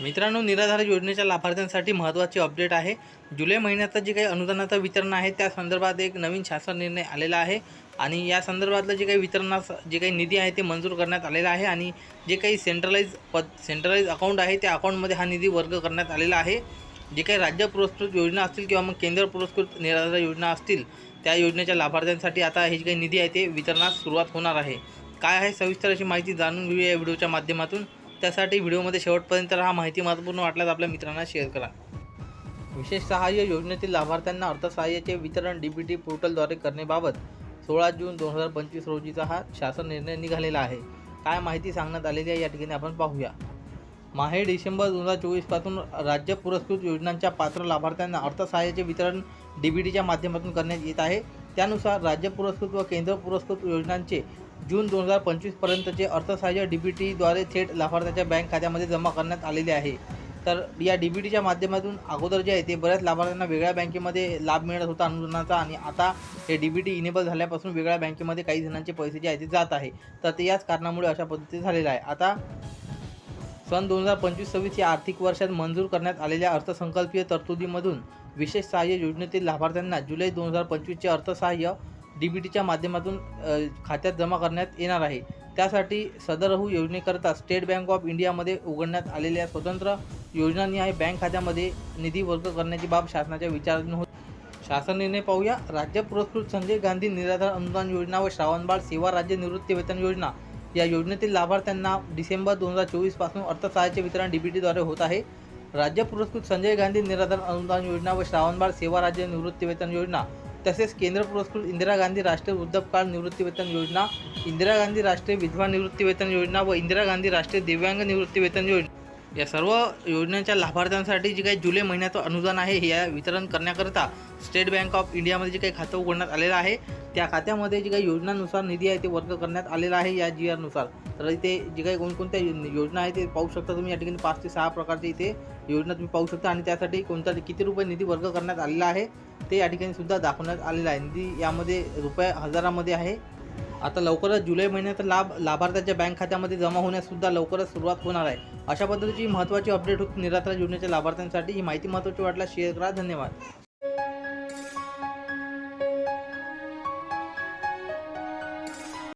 मित्रांनो निराधार योजनेच्या लाभार्थ्यांसाठी महत्त्वाची अपडेट आहे. जुलै महिन्याचं जे काही अनुदानाचं वितरण आहे त्या संदर्भात एक नवीन शासन निर्णय आलेला आहे आणि या संदर्भातलं जे काही वितरणास जे काही निधी आहे ते मंजूर करण्यात आलेला आहे आणि जे काही सेंट्रलाइज पद सेंट्रलाइज अकाउंट आहे त्या अकाउंटमध्ये हा निधी वर्ग करण्यात आलेला आहे. जे काही राज्य पुरस्कृत योजना असतील किंवा मग केंद्र पुरस्कृत निराधार योजना असतील त्या योजनेच्या लाभार्थ्यांसाठी आता हे जे काही निधी आहे ते वितरणास सुरुवात होणार आहे. काय आहे सविस्तर अशी माहिती जाणून घेऊया या व्हिडिओच्या माध्यमातून. त्यासाठी व्हिडिओमध्ये शेवटपर्यंत हा माहिती महत्त्वपूर्ण वाटल्यास आपल्या मित्रांना शेअर करा. विशेष सहाय्य योजनेतील लाभार्थ्यांना अर्थसहाय्याचे वितरण डी बी टी पोर्टलद्वारे करण्याबाबत सोळा जून दोन हजार पंचवीस रोजीचा हा शासन निर्णय निघालेला आहे. काय माहिती सांगण्यात आलेली आहे या ठिकाणी आपण पाहूया. माहे डिसेंबर दोन हजार चोवीसपासून राज्य पुरस्कृत योजनांच्या पात्र लाभार्थ्यांना अर्थसहाय्याचे वितरण डी बी टीच्या माध्यमातून करण्यात येत आहे. त्यानुसार राज्य पुरस्कृत व केंद्र पुरस्कृत योजनांचे जून दोन हजार पंचवीसपर्यंतचे अर्थसहाय्य डी बी टीद्वारे थेट लाभार्थ्याच्या बँक खात्यामध्ये जमा करण्यात आलेले आहे. तर या डी बी टीच्या माध्यमातून अगोदर जे आहे ते बऱ्याच लाभार्थ्यांना वेगळ्या बँकेमध्ये लाभ मिळत होता अनुदानाचा आणि आता हे डी बी टी इनेबल झाल्यापासून वेगळ्या बँकेमध्ये काही जणांचे पैसे जे आहे ते जात आहे. तर ते याच कारणामुळे अशा पद्धतीने झालेलं आहे. आता सन दोन हजार पंचवीस सव्वीस या आर्थिक वर्षात मंजूर करण्यात आलेल्या अर्थसंकल्पीय तरतुदीमधून विशेष सहाय्य योजनेतील लाभार्थ्यांना जुलै दोन हजार पंचवीसचे अर्थसहाय्य डी बी टीच्या माध्यमातून खात्यात जमा करण्यात येणार आहे. त्यासाठी सदरहू योजनेकरता स्टेट बँक ऑफ इंडियामध्ये उघडण्यात आलेल्या स्वतंत्र योजनानिहाय बँक खात्यामध्ये निधी वर्ग करण्याची बाब शासनाच्या विचाराधीन होती. शासन निर्णय पाहूया. राज्य पुरस्कृत संजय गांधी निराधार अनुदान योजना व श्रावणबाळ सेवा राज्य निवृत्ती वेतन योजना या योजनेतील लाभार्थ्यांना डिसेंबर दोन हजार चोवीसपासून अर्थसहाय्याचे वितरण डी बी टीद्वारे होत आहे. राज्य पुरस्कृत संजय गांधी निराधार अनुदान योजना व श्रावणबाळ सेवा राज्य निवृत्ती वेतन योजना तसेच केंद्र पुरस्कृत इंदिरा गांधी राष्ट्रीय वृद्धपकाळ निवृत्तीवेतन योजना इंदिरा गांधी राष्ट्रीय विधवा निवृत्तीवेतन योजना व इंदिरा गांधी राष्ट्रीय दिव्यांग निवृत्तीवेतन योजना. या सर्व योजनांच्या लाभार्थ्यांसाठी जे काही जुलै महिन्याचं अनुदान आहे हे या वितरण करण्याकरता स्टेट बँक ऑफ इंडियामध्ये जे काही खातं उघडण्यात आलेलं आहे त्या खात्यामध्ये जे काही योजनानुसार निधी आहे ते वर्ग करण्यात आलेला आहे या जी आरनुसार तर इथे जे काही कोणकोणत्या योजना आहे ते पाहू शकता तुम्ही या ठिकाणी पाच ते सहा प्रकारचे इथे योजना तुम्ही पाहू शकता आणि त्यासाठी कोणता किती रुपये निधी वर्ग करण्यात आलेला आहे ते या ठिकाणी सुद्धा दाखवण्यात आलेलं आहे. निधी यामध्ये रुपये हजारामध्ये आहे. आता लवकरच जुलै महिन्याचा लाभ लाभार्थ्याच्या बँक खात्यामध्ये जमा होण्याससुद्धा लवकरच सुरुवात होणार आहे. अशा पद्धतीची महत्त्वाची अपडेट होती. निरात्रा योजनेच्या लाभार्थ्यांसाठी ही माहिती महत्त्वाची वाटल्यास शेअर करा. धन्यवाद.